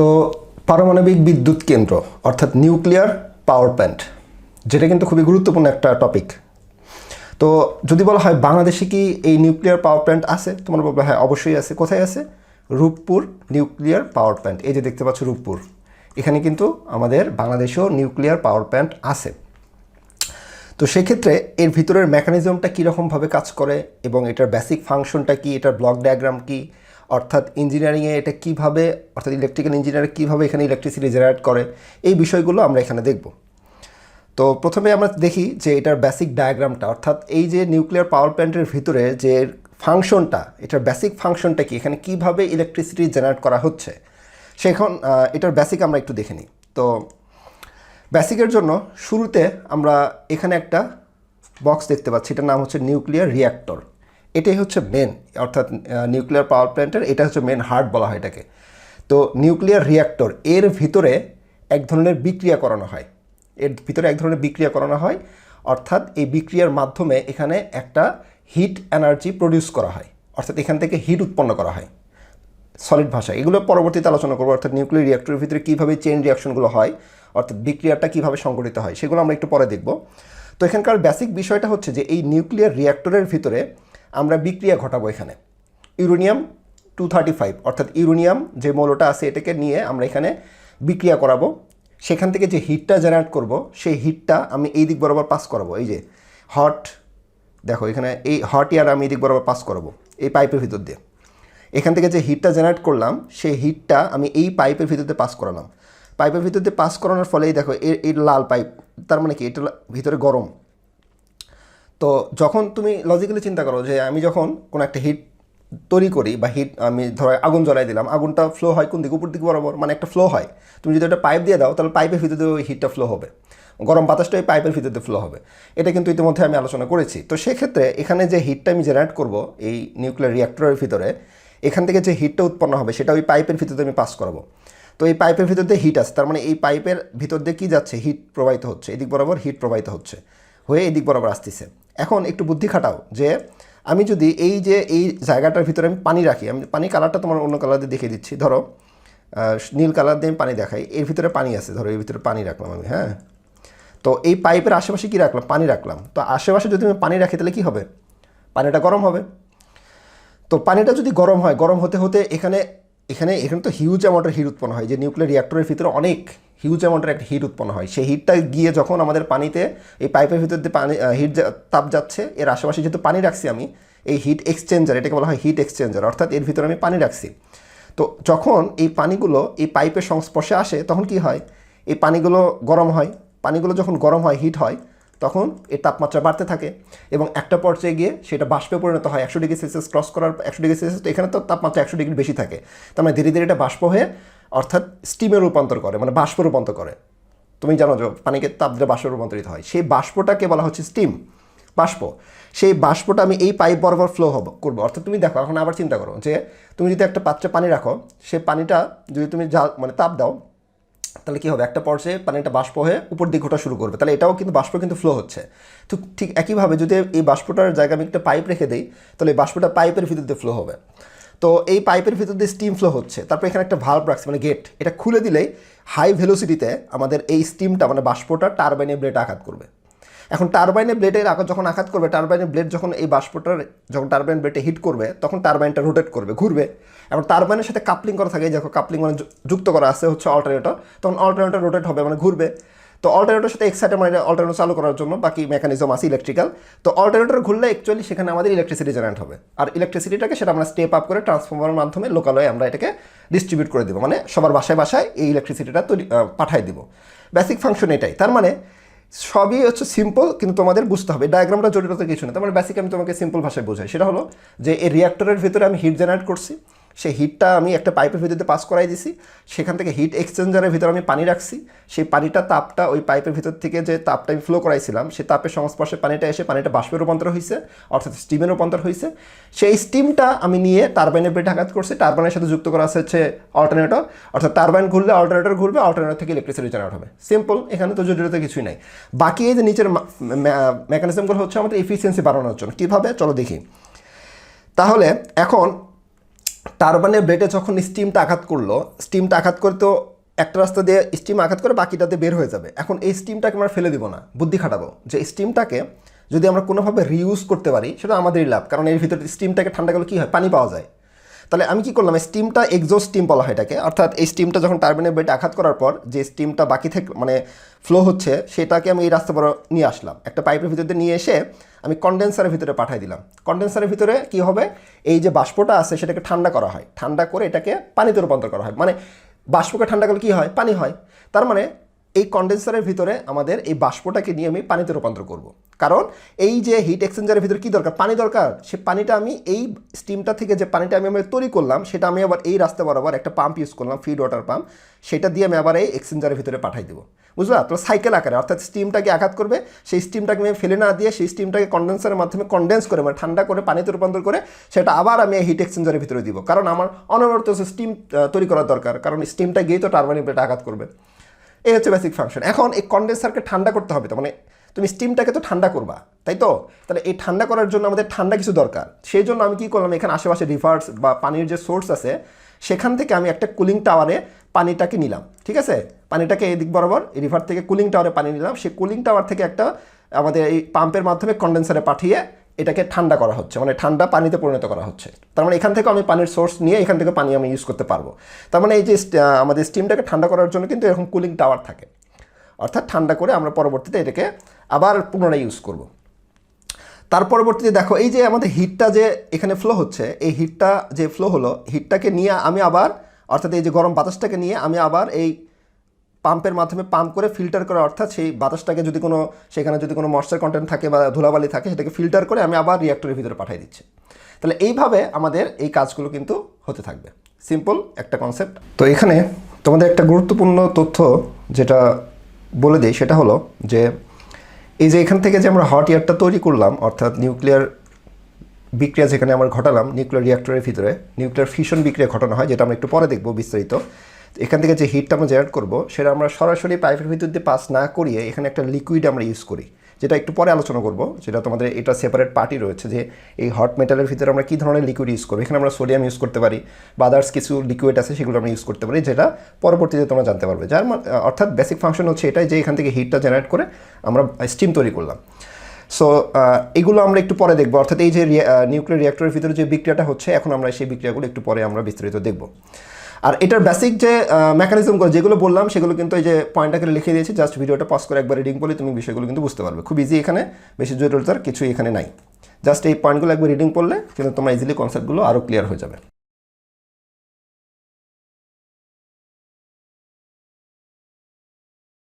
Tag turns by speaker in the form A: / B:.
A: তো পারমাণবিক বিদ্যুৎ কেন্দ্র, অর্থাৎ নিউক্লিয়ার পাওয়ার প্ল্যান্ট, যেটা কিন্তু খুবই গুরুত্বপূর্ণ একটা টপিক তো যদি বলা হয় বাংলাদেশে কি এই নিউক্লিয়ার পাওয়ার প্ল্যান্ট আছে? তোমার বলবে হ্যাঁ অবশ্যই আছে। কোথায় আছে? Rooppur nuclear power plant. এই যে দেখতে পাচ্ছ রূপপুর। এখানে কিন্তু আমাদের বাংলাদেশেও নিউক্লিয়ার পাওয়ার প্ল্যান্ট আছে। তো সেক্ষেত্রে এর ভিতরের মেকানিজমটা কীরকমভাবে কাজ করে এবং এটার বেসিক ফাংশনটা কি? এটার ব্লক ডায়াগ্রাম কি? অর্থাৎ ইঞ্জিনিয়ারিংয়ে এটা কীভাবে, অর্থাৎ ইলেকট্রিক্যাল ইঞ্জিনিয়ার কীভাবে এখানে ইলেকট্রিসিটি জেনারেট করে, এই বিষয়গুলো আমরা এখানে দেখব। তো প্রথমে আমরা দেখি যে এটার বেসিক ডায়াগ্রামটা অর্থাৎ এই যে নিউক্লিয়ার পাওয়ার প্ল্যান্টের ভিতরে যে ফাংশনটা এটার বেসিক ফাংশনটা কি? এখানে কীভাবে ইলেকট্রিসিটি জেনারেট করা হচ্ছে? সেখন এটার বেসিক আমরা একটু দেখে নিই। তো বেসিকের জন্য শুরুতে আমরা এখানে একটা বক্স দেখতে পাচ্ছি, এটার নাম হচ্ছে নিউক্লিয়ার রিয়াক্টর এটাই হচ্ছে মেন অর্থাৎ নিউক্লিয়ার পাওয়ার প্ল্যান্টের এটা হচ্ছে মেন হার্ট বলা হয় এটাকে। তো নিউক্লিয়ার রিয়াক্টর এর ভিতরে এক ধরনের বিক্রিয়া করানো হয়। এর ভিতরে এক ধরনের বিক্রিয়া করানো হয়, অর্থাৎ এই বিক্রিয়ার মাধ্যমে এখানে একটা হিট এনার্জি প্রডিউস করা হয়। অর্থাৎ এখান থেকে হিট উৎপন্ন করা হয়। সলিড ভাষা এগুলো পরবর্তীতে আলোচনা করব, অর্থাৎ নিউক্লিয়ার রিয়াক্টরের ভিতরে কীভাবে চেইন রিয়াকশনগুলো হয়, অর্থাৎ বিক্রিয়াটা কীভাবে সংঘটিত হয়, সেগুলো আমরা একটু পরে দেখব। তো এখানকার বেসিক বিষয়টা হচ্ছে যে, এই নিউক্লিয়ার রিয়াক্টরের ভিতরে আমরা বিক্রিয়া ঘটাবো এখানে। ইউরেনিয়াম টু থার্টি ফাইভ অর্থাৎ ইউরেনিয়াম যে মৌলটা আছে এটাকে নিয়ে আমরা এখানে বিক্রিয়া করাবো। সেখান থেকে যে হিটটা জেনারেট করব, সেই হিটটা আমি এই দিক বরাবর পাস করাবো। এই যে হট দেখো এখানে এই হট ইয়ার আমি এই দিক বরাবর পাস করাবো এই পাইপের ভিতর দিয়ে। এখান থেকে যে হিটটা জেনারেট করলাম, সেই হিটটা আমি এই পাইপের ভিতরতে পাস করালাম। পাইপের ভিতর দিয়ে পাস করানোর ফলেই দেখো এর এই লাল পাইপ তার মানে কি? এটা ভিতরে গরম। তো যখন তুমি লজিক্যালি চিন্তা করো যে আমি যখন কোনো একটা হিট তৈরি করি বা হিট আমি ধরো আগুন জ্বলাই দিলাম, আগুনটা ফ্লো হয় কোন দিকে? উপর দিকে বরাবর মানে একটা ফ্লো হয়। তুমি যদি একটা পাইপ দিয়ে দাও, তাহলে পাইপের ভিতরে ওই হিটটা ফ্লো হবে। গরম বাতাসটা ওই পাইপের ভিতরে ফ্লো হবে। এটা কিন্তু ইতিমধ্যে আমি আলোচনা করেছি। তো সেক্ষেত্রে এখানে যে হিটটা আমি জেনারেট করব, এই নিউক্লিয়ার রিয়াক্টরের ভিতরে, এখান থেকে যে হিটটা উৎপন্ন হবে, সেটা ওই পাইপের ভিতরে আমি পাস করাবো। তো এই পাইপের ভিতর দিয়ে হিট আছে তার মানে এই পাইপের ভিতর দিয়ে কী যাচ্ছে? হিট প্রবাহিত হচ্ছে। এদিক বরাবর হিট প্রবাহিত হচ্ছে। হয়ে এদিক বরাবর আসতেছে। এখন একটু বুদ্ধি খাটাও যে আমি যদি এই যে এই জায়গাটার ভিতরে আমি পানি রাখি, আমি পানি কালারটা তোমার অন্য কালার দিয়ে দেখিয়ে দিচ্ছি। ধরো নীল কালার দিয়ে আমি পানি দেখাই, এর ভিতরে পানি আছে, ধরো, এর ভিতরে পানি রাখলাম আমি হ্যাঁ? তো এই পাইপের আশেপাশে কী রাখলাম? পানি রাখলাম। তো আশেপাশে যদি আমি পানি রাখি, তাহলে কী হবে? পানিটা গরম হবে। তো পানিটা যদি গরম হয়, গরম হতে হতে এখানে এখানে এখানে তো হিউজ অ্যামাউন্টের হিট উৎপন্ন হয়। যে নিউক্লিয়ার রিয়াক্টরের ভিতরে অনেক হিউজ অ্যামাউন্টের একটা হিট উৎপন্ন হয়। সেই হিটটা গিয়ে যখন আমাদের পানিতে, এই পাইপের ভিতর দিয়ে পানি হিট তাপ যাচ্ছে, এর আশেপাশে যেহেতু পানি রাখছি আমি, এই হিট এক্সচেঞ্জার এটাকে বলা হয় হিট এক্সচেঞ্জার অর্থাৎ এর ভিতরে আমি পানি রাখছি। তো যখন এই পানিগুলো এই পাইপের সংস্পর্শে আসে, তখন কি হয়? এই পানিগুলো গরম হয়। পানিগুলো যখন গরম হয় হিট হয় তখন এর তাপমাত্রা বাড়তে থাকে এবং একটা পর্যায়ে গিয়ে সেটা বাষ্পে পরিণত হয়। একশো ডিগ্রি সেলসিয়াস ক্রস করার একশো ডিগ্রি সেলসিয়াস তো এখানে তো তাপমাত্রা একশো ডিগ্রি বেশি থাকে। তার মানে ধীরে ধীরে এটা বাষ্প হয়ে অর্থাৎ স্টিমে রূপান্তর করে মানে বাষ্প রূপান্তর করে। তুমি জানো যে পানিকে তাপ দিলে বাষ্প রূপান্তরিত হয়। সেই বাষ্পটাকে বলা হচ্ছে স্টিম বাষ্প। সেই বাষ্পটা আমি এই পাইপ বরাবর ফ্লো হব, করব। অর্থাৎ তুমি দেখো, এখন আবার চিন্তা করো যে তুমি যদি একটা পাত্রে পানি রাখো, সেই পানিটা যদি তুমি যা মানে তাপ দাও তাহলে কী হবে? একটা পর্যায়ে পানিটা বাষ্প হয়ে উপর দিকে ঘোটা শুরু করবে। তাহলে এটাও কিন্তু বাষ্প কিন্তু ফ্লো হচ্ছে। তো ঠিক একইভাবে যদি এই বাষ্পটার জায়গায় আমি একটা পাইপ রেখে দিই, তাহলে এই বাষ্পটা পাইপের ভিতর দিয়ে ফ্লো হবে। তো এই পাইপের ভিতর দিয়ে স্টিম ফ্লো হচ্ছে। তারপর এখানে একটা ভাল্ব রাখছে মানে গেট এটা খুলে দিলেই হাই ভেলোসিটিতে আমাদের এই স্টিমটা মানে বাষ্পটা টারবাইনে ব্লেড আঘাত করবে। এখন টারবাইনে ব্লেডের আঘাত যখন আঘাত করবে টারবাইনের ব্লেড যখন এই বাষ্পটার, যখন টারবাইন ব্লেডে হিট করবে, তখন টারবাইনটা রোটেট করবে, ঘুরবে। এবং টারবাইনের সাথে কাপলিং করা থাকে যখন কাপলিং মানে যুক্ত করা আছে হচ্ছে অল্টারনেটর তখন অল্টারনেটর রোটেট হবে মানে ঘুরবে। তো অল্টারনেটর সাথে এক্সাইটার মানে অল্টারনেটর চালু করার জন্য বাকি মেকানিজম আছে ইলেকট্রিক্যাল তো অল্টারনেটর ঘুরলে অ্যাকচুয়ালি সেখানে আমাদের ইলেকট্রিসিটি জেনারেট হবে। আর ইলেকট্রিসিটিটাকে সেটা আমরা স্টেপ আপ করে ট্রান্সফর্মারের মাধ্যমে লোকালয়ে আমরা এটাকে ডিস্ট্রিবিউট করে দেবো। মানে সবার বাসায় বাসায় এই ইলেকট্রিসিটিটা তৈরি পাঠাই দিব। বেসিক ফাংশন এটাই। তার মানে সবই হচ্ছে সিম্পল কিন্তু তোমাদের বুঝতে হবে। ডায়াগ্রামটা জটিলতা কিছু না, তার মানে বেসিক আমি তোমাকে সিম্পল ভাষায় বোঝাই। সেটা হলো যে এই রিয়াক্টরের ভিতরে আমি হিট জেনারেট করছি। সেই হিটটা আমি একটা পাইপের ভিতরে পাস করাই দিছি। সেখান থেকে হিট এক্সচেঞ্জারের ভিতরে আমি পানি রাখছি। সেই পানিটা তাপটা ওই পাইপের ভিতর থেকে যে তাপটা আমি ফ্লো করাইছিলাম, সেই তাপের সংস্পর্শে পানিটা এসে পানিটা বাষ্পে রূপান্তর হয়েছে অর্থাৎ স্টিমে রূপান্তর হয়েছে সেই স্টিমটা আমি নিয়ে টারবাইনের পেটে আঘাত করছি। টারবাইনের সাথে যুক্ত করা হচ্ছে অল্টারনেটর অর্থাৎ টারবাইন ঘুরলে অল্টারনেটর ঘুরবে অল্টারনেটর থেকে ইলেকট্রিসিটি জেনারেট হবে। সিম্পল এখানে তো জটিলতা কিছুই নাই। বাকি এই যে নিচের মেকানিজমগুলো হচ্ছে আমাদের এফিসিয়েন্সি বাড়ানোর জন্য। কীভাবে? চলো দেখি। তাহলে এখন টারবানের ব্লেডে যখন স্টিমটা আঘাত করল স্টিমটা আঘাত করে তো একটা রাস্তা দিয়ে স্টিম আঘাত করে বাকিটাতে বের হয়ে যাবে। এখন এই স্টিমটাকে আমরা ফেলে দিব না? বুদ্ধি খাটাবো। যে স্টিমটাকে যদি আমরা কোনোভাবে রিউজ করতে পারি, সেটা আমাদেরই লাভ, কারণ এর ভিতরে স্টিমটাকে ঠান্ডা গেলে কী হয়? পানি পাওয়া যায়। তাহলে আমি কি করলাম? স্টিমটা এক্সোস্ট স্টিম বলা হয় এটাকে। অর্থাৎ এই স্টিমটা যখন টার্বিনের বেডে আঘাত করার পর যে স্টিমটা বাকি থেকে মানে ফ্লো হচ্ছে, সেটাকে আমি এই রাস্তা বড় নিয়ে আসলাম। একটা পাইপের ভিতর নিয়ে এসে আমি কন্ডেন্সারের ভিতরে পাঠিয়ে দিলাম। কন্ডেন্সারের ভিতরে কি হবে? এই যে বাষ্পটা আছে, সেটাকে ঠান্ডা করা হয়। ঠান্ডা করে এটাকে পানিতে রূপান্তর করা হয়। মানে বাষ্পকে ঠান্ডা করলে কী হয়? পানি হয়। তার মানে এই কন্ডেন্সারের ভিতরে আমাদের এই বাষ্পটাকে নিয়ে আমি পানিতে রূপান্তর করব। কারণ এই যে হিট এক্সচেঞ্জারের ভিতরে কী দরকার? পানি দরকার। সে পানিটা আমি এই স্টিমটা থেকে যে পানিটা আমি আমার তৈরি করলাম, সেটা আমি আবার এই রাস্তা বরাবর একটা পাম্প ইউজ করলাম ফিড ওয়াটার পাম্প সেটা দিয়ে আমি আবার এই এক্সচেঞ্জারের ভিতরে পাঠাই দেবো। বুঝলা? তো সাইকেল আকারে, অর্থাৎ স্টিমটাকে আঘাত করবে, সেই স্টিমটাকে আমি ফেলে না দিয়ে সেই স্টিমটাকে কন্ডেন্সারের মাধ্যমে কন্ডেন্স করে মানে ঠান্ডা করে পানিতে রূপান্তর করে, সেটা আবার আমি হিট এক্সচেঞ্জারের ভিতরে দিব। কারণ আমার অনবরত স্টিম তৈরি করার দরকার, কারণ স্টিমটা গিয়ে তো টারবানি প্লেটে আঘাত করবে। এই হচ্ছে বেসিক ফাংশন এখন এই কন্ডেন্সারকে ঠান্ডা করতে হবে তো মানে তুমি স্টিমটাকে তো ঠান্ডা করবা, তাই তো? তাহলে এই ঠান্ডা করার জন্য আমাদের ঠান্ডা কিছু দরকার। সেই জন্য আমি কি করলাম, এখানে আশেপাশে রিভার্স বা পানির যে সোর্স আছে, সেখান থেকে আমি একটা কুলিং টাওয়ারে পানিটাকে নিলাম, ঠিক আছে? পানিটাকে এদিক বরাবর, এই রিভার থেকে কুলিং টাওয়ারে পানি নিলাম। সেই কুলিং টাওয়ার থেকে একটা আমাদের এই পাম্পের মাধ্যমে কন্ডেন্সারে পাঠিয়ে এটাকে ঠান্ডা করা হচ্ছে মানে ঠান্ডা পানিতে পরিণত করা হচ্ছে। তার মানে এখান থেকে আমি পানির সোর্স নিয়ে এখান থেকে পানি আমি ইউজ করতে পারব। তার মানে এই যে আমাদের স্টিমটাকে ঠান্ডা করার জন্য কিন্তু এরকম কুলিং টাওয়ার থাকে। অর্থাৎ ঠান্ডা করে আমরা পরবর্তীতে এটাকে আবার পুনরায় ইউজ করব। তার পরবর্তীতে দেখো, এই যে আমাদের হিটটা যে এখানে ফ্লো হচ্ছে, এই হিটটা যে ফ্লো হলো হিটটাকে নিয়ে আমি আবার, অর্থাৎ এই যে গরম বাতাসটাকে নিয়ে আমি আবার এই পাম্পের মাধ্যমে পাম্প করে ফিল্টার করে, অর্থাৎ সেই বাতাসটাকে যদি কোনো, সেখানে যদি কোনো ময়শ্চার কন্টেন্ট থাকে বা ধুলাবালি থাকে, সেটাকে ফিল্টার করে আমি আবার রিয়াক্টরের ভিতরে পাঠিয়ে দিচ্ছি। তাহলে এইভাবে আমাদের এই কাজগুলো কিন্তু হতে থাকবে। সিম্পল একটা কনসেপ্ট তো এখানে তোমাদের একটা গুরুত্বপূর্ণ তথ্য যেটা বলে দিই, সেটা হলো যে, এই যে এখান থেকে যে আমরা হট এয়ারটা তৈরি করলাম, অর্থাৎ নিউক্লিয়ার বিক্রিয়া যেখানে আমরা ঘটালাম নিউক্লিয়ার রিয়াক্টরের ভিতরে নিউক্লিয়ার ফিশন বিক্রিয়া ঘটানো হয়, যেটা আমরা একটু পরে দেখব বিস্তারিত। এখান থেকে যে হিটটা আমরা জেনারেট করব, সেটা আমরা সরাসরি পাইপের ভিতর দিয়ে পাস না করিয়ে এখানে একটা লিকুইড আমরা ইউজ করি, যেটা একটু পরে আলোচনা করব, যেটা তোমাদের এটা সেপারেট পার্টি রয়েছে যে এই হট মেটালের ভিতরে আমরা কী ধরনের লিকুইড ইউজ করব। এখানে আমরা সোডিয়াম ইউজ করতে পারি, বা আদার্স কিছু লিকুইড আছে সেগুলো আমরা ইউজ করতে পারি, যেটা পরবর্তীতে তোমরা জানতে পারবে। যার অর্থাৎ বেসিক ফাংশন হচ্ছে এটাই যে এখান থেকে হিটটা জেনারেট করে আমরা স্টিম তৈরি করলাম। সো এগুলো আমরা একটু পরে দেখব। অর্থাৎ এই যে নিউক্লিয়ার রিয়াক্টরের ভিতরে যে বিক্রিয়াটা হচ্ছে, এখন আমরা সেই বিক্রিয়াগুলো একটু পরে আমরা বিস্তারিত দেখব। আর এটার বেসিক যে মেকানিজমগুলো যেগুলো বললাম, সেগুলো কিন্তু এই যে পয়েন্টটাকে লিখে দিয়েছি জাস্ট ভিডিওটা পজ করে একবার রিডিং করলে তুমি বিষয়গুলো কিন্তু বুঝতে পারবে। খুব ইজি এখানে, বেশি জটিলতার কিছু এখানে নাই। জাস্ট এই পয়েন্টগুলো একবার রিডিং করলে কিন্তু তোমার ইজিলি কনসেপ্টগুলো আরও ক্লিয়ার হয়ে যাবে।